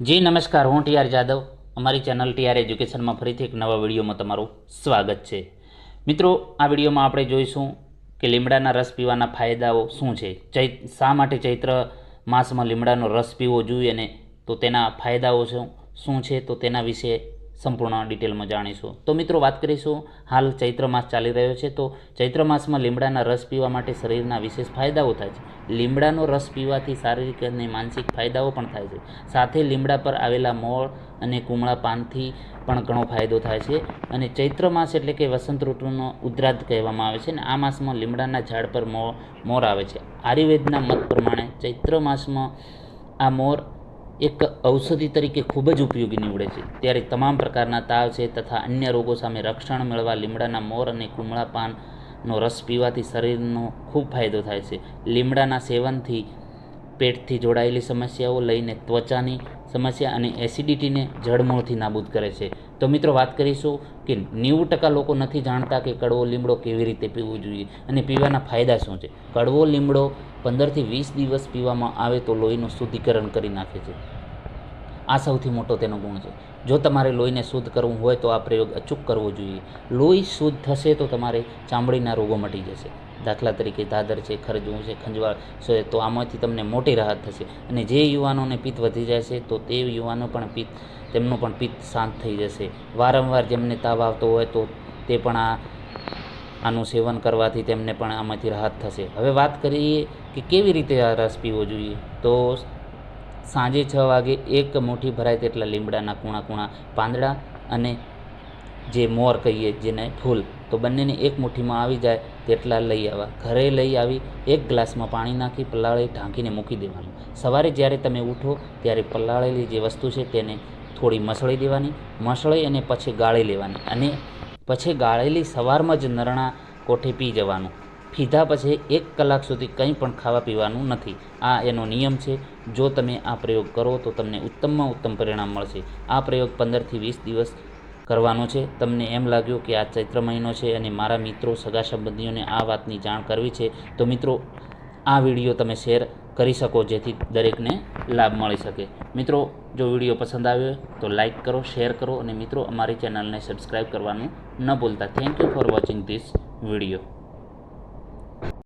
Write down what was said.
જી, નમસ્કાર. હું ટીઆર જાદવ. અમારી ચેનલ ટીઆર એજ્યુકેશનમાં ફરીથી એક નવા વિડીયોમાં તમારું સ્વાગત છે. મિત્રો, આ વિડીયોમાં આપણે જોઈશું કે લીમડાના રસ પીવાના ફાયદાઓ શું છે. ચૈત શા માટે ચૈત્ર માસમાં લીમડાનો રસ પીવો જોઈએ ને તો તેના ફાયદાઓ શું શું છે તો તેના વિશે સંપૂર્ણ ડિટેલમાં જાણીશું. તો મિત્રો, વાત કરીશું, હાલ ચૈત્ર માસ ચાલી રહ્યો છે તો ચૈત્ર માસમાં લીમડાના રસ પીવા માટે શરીરના વિશેષ ફાયદાઓ થાય છે. લીમડાનો રસ પીવાથી શારીરિક અને માનસિક ફાયદાઓ પણ થાય છે. સાથે લીમડા પર આવેલા મોળ અને કુમળા પાનથી પણ ઘણો ફાયદો થાય છે અને ચૈત્ર માસ એટલે કે વસંત ઋતુનો ઉદ્રાત કહેવામાં આવે છે અને આ માસમાં લીમડાના ઝાડ પર મોર મોર આવે છે. આયુર્વેદના મત પ્રમાણે ચૈત્ર માસમાં આ મોર એક ઔષધિ તરીકે ખૂબ જ ઉપયોગી નીવડે છે. ત્યારે તમામ પ્રકારના તાવ છે તથા અન્ય રોગો સામે રક્ષણ મેળવવા લીમડાના મોર અને કુમળા પાનનો રસ પીવાથી શરીરનો ખૂબ ફાયદો થાય છે. લીમડાના સેવનથી પેટથી જોડાયેલી સમસ્યાઓ લઈને ત્વચાની સમસ્યા અને એસિડિટીને જળમૂળથી નાબૂદ કરે છે. તો મિત્રો વાત કરીશું કે નેવું ટકા લોકો નથી જાણતા કે કડવો લીમડો કેવી રીતે પીવો જોઈએ અને પીવાના ફાયદા શું છે. કડવો લીમડો પંદરથી વીસ દિવસ પીવામાં આવે તો લોહીનું શુદ્ધિકરણ કરી નાખે છે. આ સૌથી મોટો તેનો ગુણ છે. જો તમારે લોહીને શુદ્ધ કરવું હોય તો આ પ્રયોગ અચૂક કરવો જોઈએ. લોહી શુદ્ધ થશે તો તમારે ચામડીના રોગો મટી જશે. દાખલા તરીકે દાદર છે ખરજવું છે, ખંજવાળ છે, તો આમાંથી તમને મોટી રાહત થશે. અને જે યુવાનોને પિત્ત વધી જશે તો તે યુવાનો પણ પિત્ત, તેમનું પણ પિત્ત શાંત થઈ જશે. વારંવાર જેમને તાવ આવતો હોય તો તે પણ આ, આનું સેવન કરવાથી તેમને પણ આમાંથી રાહત થશે. હવે વાત કરીએ કે કેવી રીતે આ રસ પીવો જોઈએ? તો સાંજે છ વાગે એક મુઠ્ઠી ભરાય તેટલા લીમડાના કૂણા કૂણા પાંદડા અને જે મોર કહીએ જેને ફૂલ, તો બંનેને એક મુઠ્ઠીમાં આવી જાય તેટલા લઈ આવવા. ઘરે લઈ આવી, એક ગ્લાસમાં પાણી નાખી પલાળી ઢાંકીને મૂકી દેવાનું. સવારે જ્યારે તમે ઉઠો ત્યારે પલાળેલી જે વસ્તુ છે તેને થોડી મસળી દેવાની, મસળી અને પછી ગાળી લેવાની અને પછી ગાળેલી સવારમાં જ નરણા કોઠે પી જવાનું. પીધા પછી એક કલાક સુધી કંઈ પણ ખાવા પીવાનું નથી. આ એનો નિયમ છે. જો તમે આ પ્રયોગ કરો તો તમને ઉત્તમમાં ઉત્તમ પરિણામ મળશે. આ પ્રયોગ પંદરથી વીસ દિવસ કરવાનો છે. તમને એમ લાગ્યું કે આ ચૈત્ર મહિનો છે અને મારા મિત્રો, સગા સંબંધીઓને આ વાતની જાણ કરવી છે, તો મિત્રો, આ વીડિયો તમે શેર કરી શકો જેથી દરેકને લાભ મળી શકે. મિત્રો, જો વીડિયો પસંદ આવ્યો તો લાઇક કરો, શેર કરો અને મિત્રો, અમારી ચેનલને સબસ્ક્રાઈબ કરવાનું ન ભૂલતા. Thank you for watching this video